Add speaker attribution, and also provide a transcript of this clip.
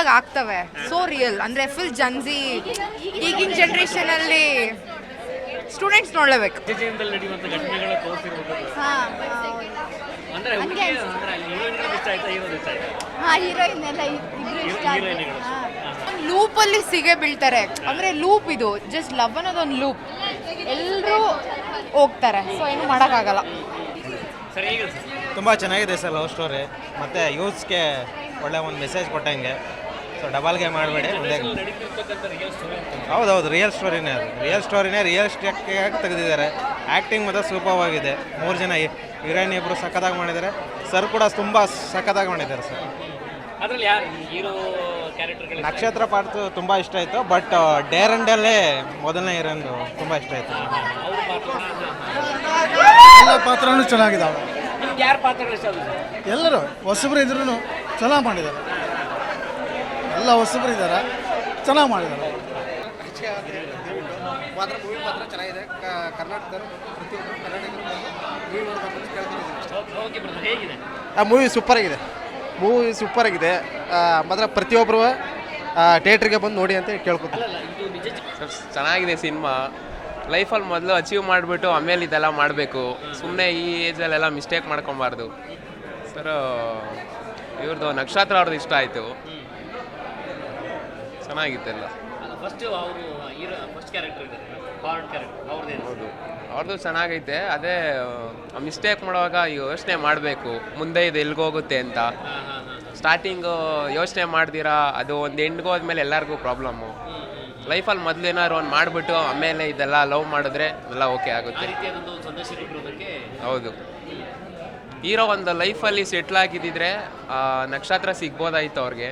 Speaker 1: ಆಗಿ ಆಗ್ತವೆ. So real ಅಂದರೆ ಫುಲ್ ಜನ್ಸಿ ಈಗಿನ ಜನ್ರೇಷನಲ್ಲಿ ಸ್ಟೂಡೆಂಟ್ಸ್ ನೋಡಲೇಬೇಕು.
Speaker 2: ಜೀವನದಲ್ಲಿ
Speaker 3: ಅಲ್ಲಿ.
Speaker 1: ಲೂಪಲ್ಲಿ ಸಿಗೇ ಬೀಳ್ತಾರೆ. ಅಂದರೆ ಲೂಪ್ ಇದು ಜಸ್ಟ್ ಲವ್ ಅನ್ನೋದೊಂದು ಲೂಪ್ ಎಲ್ಲರೂ ಹೋಗ್ತಾರೆ. ಸೊ ಏನು ಮಾಡೋಕ್ಕಾಗಲ್ಲ.
Speaker 2: ಸರ್ ಹೇಗೆ ಸರ್
Speaker 4: ತುಂಬ ಚೆನ್ನಾಗಿದೆ ಸರ್ ಲವ್ ಸ್ಟೋರಿ ಮತ್ತು ಯೂತ್ಸ್ಗೆ ಒಳ್ಳೆ ಒಂದು ಮೆಸೇಜ್ ಕೊಟ್ಟಂಗೆ. ಸೊ ಡಬಲ್ಗೆ ಮಾಡಬೇಡಿ ಒಂದೇ ಹೌದೌದು ರಿಯಲ್ ಸ್ಟೋರಿನೇ ಅದು. ರಿಯಲ್ ಸ್ಟೋರಿನೇ ರಿಯಲ್ ಸ್ಟೇಕ್ಕಾಗಿ ತೆಗೆದಿದ್ದಾರೆ? ಆ್ಯಕ್ಟಿಂಗ್ ಮಾತ್ರ ಸೂಪರ್ವಾಗಿದೆ ಮೂರು ಜನ ಹೀರೋಯಿನ್ ಇಬ್ಬರು ಸಖತ್ತಾಗಿ ಮಾಡಿದ್ದಾರೆ. ಸರ್ ಕೂಡ ತುಂಬ ಸಖತ್ತಾಗಿ ಮಾಡಿದ್ದಾರೆ ಸರ್
Speaker 2: ಅದ್ರಲ್ಲಿ ಯಾರು? ಹೀರೋ ಕ್ಯಾರೆಕ್ಟರ್ಗಳು
Speaker 4: ನಕ್ಷತ್ರ ಪಾರ್ಟ್ ತುಂಬ ಇಷ್ಟ ಆಯಿತು ಬಟ್ ಡೇರಂಡಲ್ಲೇ ಮೊದಲನೇ ಹೀರೋಯಿನ್ದು ತುಂಬ ಇಷ್ಟ ಆಯಿತು.
Speaker 5: ಎಲ್ಲ ಪಾತ್ರನೂ ಚೆನ್ನಾಗಿದ್ದಾವೆ
Speaker 2: ನಿಮ್ಗೆ ಯಾರ ಪಾತ್ರಗಳು ಇಷ್ಟ ಆಗುತ್ತೆ
Speaker 5: ಎಲ್ಲರೂ ಹೊಸಬ್ರು ಇದ್ರೂ ಚೆನ್ನಾಗಿ ಮಾಡಿದ್ದಾರೆ. ಎಲ್ಲ ಹೊಸಬ್ರು ಇದ್ದಾರೆ. ಚೆನ್ನಾಗಿ ಮಾಡಿದ್ದಾರೆ.
Speaker 6: ಮಾತ್ರ ಮೂವಿ ಮಾತ್ರ ಚೆನ್ನಾಗಿದೆ. ಕ- ಕರ್ನಾಟಕದವರು ಪ್ರತಿಯೊಬ್ಬರು ಕನ್ನಡಿಗರು ಮೂವಿ ನೋಡ್ಬೇಕು ಅಂತ ಕೇಳ್ತೀನಿ.
Speaker 2: ಓಕೆ ಬ್ರದರ್ ಹೇಗಿದೆ?
Speaker 6: ಆ ಮೂವಿ ಸೂಪರ್ ಆಗಿದೆ. ಮೂವಿ ಸೂಪರ್ ಆಗಿದೆ. ಮಾತ್ರ ಪ್ರತಿಯೊಬ್ಬರು ಥಿಯೇಟ್ರಿಗೆ ಬಂದು ನೋಡಿ ಅಂತ
Speaker 2: ಕೇಳ್ಕೊತಾರೆ
Speaker 7: ಚೆನ್ನಾಗಿದೆ ಸಿನಿಮಾ ಲೈಫಲ್ಲಿ ಮೊದಲು ಅಚೀವ್ ಮಾಡಿಬಿಟ್ಟು ಆಮೇಲೆ ಇದೆಲ್ಲ ಮಾಡಬೇಕು. ಸುಮ್ಮನೆ ಈ ಏಜಲ್ಲೆಲ್ಲ ಮಿಸ್ಟೇಕ್ ಮಾಡ್ಕೊಬಾರ್ದು. ಸರ್ ಇವ್ರದ್ದು ನಕ್ಷತ್ರ ಅವ್ರದ್ದು ಇಷ್ಟ ಆಯಿತು. ಚೆನ್ನಾಗಿತ್ತೆಲ್ಲ.
Speaker 2: ಫಸ್ಟ್ ಅವರು ಹೀರೋ ಫಸ್ಟ್ ಕ್ಯಾರೆಕ್ಟರ್ ಕ್ಯಾರೆಕ್ಟರ್ ಅವ್ರದ್ದೇನು
Speaker 7: ಹೌದು. ಅವ್ರದ್ದು ಚೆನ್ನಾಗೈತೆ ಅದೇ ಮಿಸ್ಟೇಕ್ ಮಾಡುವಾಗ ಯೋಚನೆ ಮಾಡಬೇಕು ಮುಂದೆ ಇದು ಎಲ್ಗೋಗುತ್ತೆ ಅಂತ. ಸ್ಟಾರ್ಟಿಂಗು ಯೋಚನೆ ಮಾಡ್ದಿರಾ ಅದು ಒಂದು ಎಂಡ್ಗೆ ಹೋದ್ಮೇಲೆ ಎಲ್ಲರಿಗೂ ಪ್ರಾಬ್ಲಮ್ಮು ಲೈಫಲ್ಲಿ ಮೊದಲು ಏನಾದ್ರು ಒಂದು ಮಾಡಿಬಿಟ್ಟು ಆಮೇಲೆ ಇದೆಲ್ಲ ಲವ್ ಮಾಡಿದ್ರೆ ಎಲ್ಲ ಓಕೆ ಆಗುತ್ತೆ. ಹೌದು. ಹೀರೋ ಒಂದು ಲೈಫಲ್ಲಿ ಸೆಟ್ಲ್ ಆಗಿದ್ದಿದ್ರೆ ನಕ್ಷತ್ರ ಸಿಗ್ಬೋದಾಯ್ತು ಅವ್ರಿಗೆ.